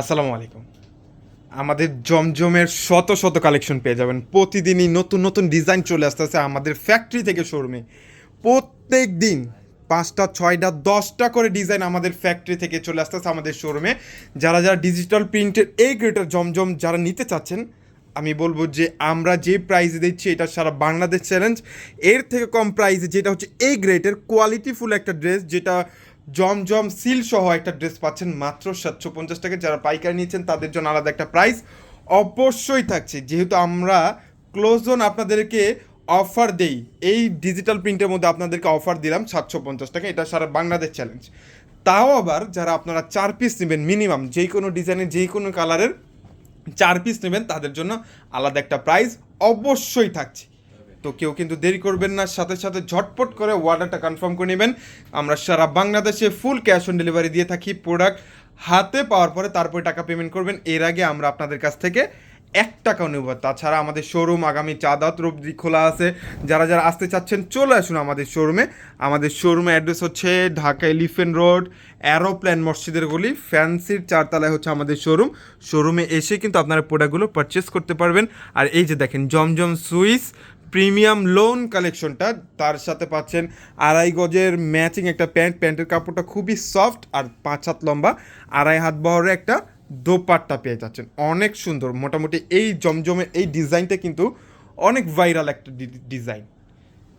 আসসালামু আলাইকুম। আমাদের জমজমের শত শত কালেকশন পেয়ে যাবেন। প্রতিদিনই নতুন নতুন ডিজাইন চলে আসতেছে আমাদের ফ্যাক্টরি থেকে শোরুমে প্রত্যেক দিন পাঁচটা, ছয়টা, দশটা করে ডিজাইন আমাদের ফ্যাক্টরি থেকে চলে আসতেছে আমাদের শোরুমে যারা যারা ডিজিটাল প্রিন্টের এই গ্রেটার জমজম যারা নিতে চাচ্ছেন, আমি বলব যে আমরা যে প্রাইসে দিচ্ছি, এটা সারা বাংলাদেশ চ্যালেঞ্জ এর থেকে কম প্রাইজে যেটা হচ্ছে এই গ্রেটের কোয়ালিটিফুল একটা ড্রেস যেটা জমজম সিল সহ একটা ড্রেস পাচ্ছেন মাত্র সাতশো পঞ্চাশ টাকা। যারা পাইকারি নিয়েছেন তাদের জন্য আলাদা একটা প্রাইস অবশ্যই থাকছে। যেহেতু আমরা ক্লোজ জোন আপনাদেরকে অফার দেই, এই ডিজিটাল প্রিন্টের মধ্যে আপনাদেরকে অফার দিলাম সাতশো পঞ্চাশ টাকা। এটা সারা বাংলাদেশ চ্যালেঞ্জ তাও আবার যারা আপনারা চার পিস নেবেন মিনিমাম যে কোনো ডিজাইনের যে কোনো কালারের চার পিস নেবেন, তাদের জন্য আলাদা একটা প্রাইস অবশ্যই থাকছে। তো কেউ কিন্তু দেরি করবেন না, সাথে সাথে ঝটপট করে অর্ডারটা কনফার্ম করে নেবেন। আমরা সারা বাংলাদেশে ফুল ক্যাশ অন ডেলিভারি দিয়ে থাকি প্রোডাক্ট হাতে পাওয়ার পরে তারপরে টাকা পেমেন্ট করবেন। এর আগে আমরা আপনাদের কাছ থেকে এক টাকাও নেব। তাছাড়া আমাদের শোরুম আগামী চাঁদাত রোবদি খোলা আছে। যারা যারা আসতে চাচ্ছেন, চলে আসুন আমাদের শোরুমে আমাদের শোরুমে অ্যাড্রেস হচ্ছে ঢাকা এলিফেন্ট রোড অ্যারোপ্ল্যান মসজিদের গলি। ফ্যান্সির চারতলায় হচ্ছে আমাদের শোরুম শোরুমে এসে কিন্তু আপনারা প্রোডাক্টগুলো পারচেস করতে পারবেন। আর এই যে দেখেন, জমজম সুইস প্রিমিয়াম লোন কালেকশনটা, তার সাথে পাচ্ছেন আড়াই গজের ম্যাচিং একটা প্যান্ট। প্যান্টের কাপড়টা খুবই সফট আর পাঁচ হাত লম্বা, আড়াই হাত বহরের একটা দোপাট্টা পেয়ে যাচ্ছেন। অনেক সুন্দর, মোটামুটি এই জমজমে এই ডিজাইনটা কিন্তু অনেক ভাইরাল একটা ডিজাইন।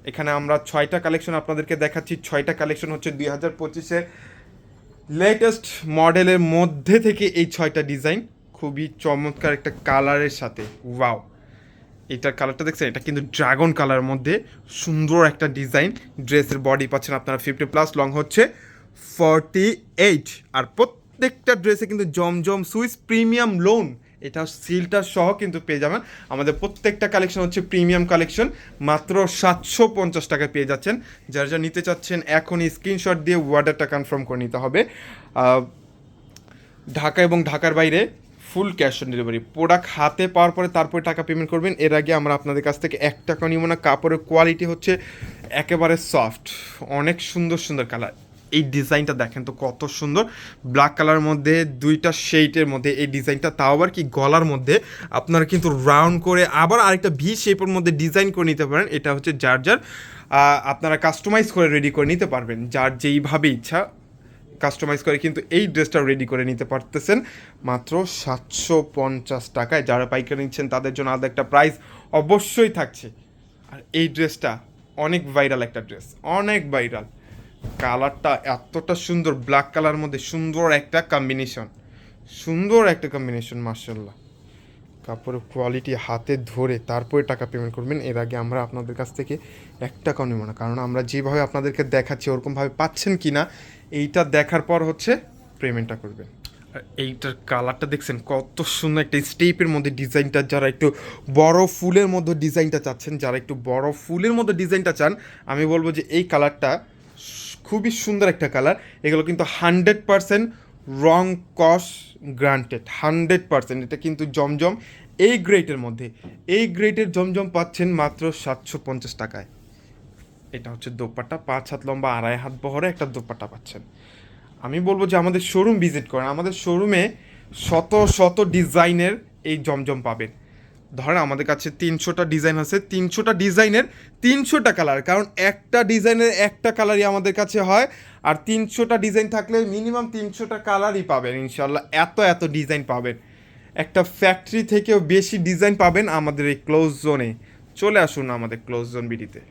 এখানে আমরা ছয়টা কালেকশন আপনাদেরকে দেখাচ্ছি। ছয়টা কালেকশন হচ্ছে দুই হাজার পঁচিশের লেটেস্ট মডেলের মধ্যে থেকে এই ছয়টা ডিজাইন। খুবই চমৎকার একটা কালারের সাথে। ওয়াও এটার কালারটা দেখছেন? এটা কিন্তু ড্রাগন কালারের মধ্যে সুন্দর একটা ডিজাইন ড্রেসের বডি পাচ্ছেন আপনারা ফিফটি প্লাস লং হচ্ছে ফর্টি এইট আর প্রত্যেকটা ড্রেসে কিন্তু জমজম সুইস প্রিমিয়াম লোন এটা সিলটা সহ কিন্তু পেয়ে যাবেন। আমাদের প্রত্যেকটা কালেকশন হচ্ছে প্রিমিয়াম কালেকশন মাত্র সাতশো পঞ্চাশ টাকা পেয়ে যাচ্ছেন। যারা যা নিতে চাচ্ছেন, এখনই স্ক্রিনশট দিয়ে অর্ডারটা কনফার্ম করে নিতে হবে। ঢাকা এবং ঢাকার বাইরে full cash on delivery product হাতে পাওয়ার পরে তারপরে টাকা পেমেন্ট করবেন। এর আগে আমরা আপনাদের কাছ থেকে এক টাকা নিব না। কাপড়ের কোয়ালিটি হচ্ছে একেবারে সফট অনেক সুন্দর সুন্দর কালার এই ডিজাইনটা দেখেন তো কত সুন্দর। ব্ল্যাক কালার মধ্যে, দুইটা শেইটের মধ্যে এই ডিজাইনটা তাও আবার কি গলার মধ্যে। আপনারা কিন্তু রাউন্ড করে আবার আরেকটা ভি শেপের মধ্যে ডিজাইন করে নিতে পারেন। এটা হচ্ছে যার যার আপনারা কাস্টমাইজ করে রেডি করে নিতে পারবেন। যার যেইভাবে ইচ্ছা। কাস্টমাইজ করে কিন্তু এই ড্রেসটা রেডি করে নিতে পারতেছেন। মাত্র সাতশো পঞ্চাশ টাকায় যারা পাইকারি নিচ্ছেন, তাদের জন্য আলাদা একটা প্রাইস অবশ্যই থাকছে। আর এই ড্রেসটা অনেক ভাইরাল একটা ড্রেস অনেক ভাইরাল কালারটা এতটা সুন্দর ব্ল্যাক কালার মধ্যে সুন্দর একটা কম্বিনেশন সুন্দর একটা কম্বিনেশন মার্শাল্লাহ কাপড়ের কোয়ালিটি হাতে ধরে তারপরে টাকা পেমেন্ট করবেন, এর আগে আমরা আপনাদের কাছ থেকে এক টাকাও নেব না। কারণ আমরা যেভাবে আপনাদেরকে দেখাচ্ছি ওরকমভাবে পাচ্ছেন কি না, এইটা দেখার পর হচ্ছে পেমেন্টটা করবেন। এইটার কালারটা দেখছেন, কত সুন্দর একটা স্টেপের মধ্যে ডিজাইনটা যারা একটু বড় ফুলের মধ্যে ডিজাইনটা চাচ্ছেন, যারা একটু বড় ফুলের মধ্যে ডিজাইনটা চান, আমি বলব যে এই কালারটা খুবই সুন্দর একটা কালার এগুলো কিন্তু হান্ড্রেড পারসেন্ট রং কস গ্রান্টেড হান্ড্রেড পারসেন্ট এটা কিন্তু জমজম এই গ্রেটের মধ্যে। এই গ্রেটের জমজম পাচ্ছেন মাত্র সাতশো পঞ্চাশ টাকায়। এটা হচ্ছে দোপাট্টা, পাঁচ হাত লম্বা, আড়াই হাত বহরে একটা দোপাট্টা পাচ্ছেন। আমি বলব যে আমাদের শোরুম ভিজিট করেন, আমাদের শোরুমে শত শত ডিজাইনের এই জমজম পাবেন। ধরেন আমাদের কাছে তিনশোটা ডিজাইন আছে, তিনশোটা ডিজাইনের তিনশোটা কালার কারণ একটা ডিজাইনের একটা কালারই আমাদের কাছে হয়, আর তিনশোটা ডিজাইন থাকলে মিনিমাম তিনশোটা কালারই পাবেন ইনশাল্লাহ এত এত ডিজাইন পাবেন। একটা ফ্যাক্টরি থেকেও বেশি ডিজাইন পাবেন আমাদের এই ক্লোজ জোনে চলে আসুন আমাদের ক্লোজ জোন বিডিতে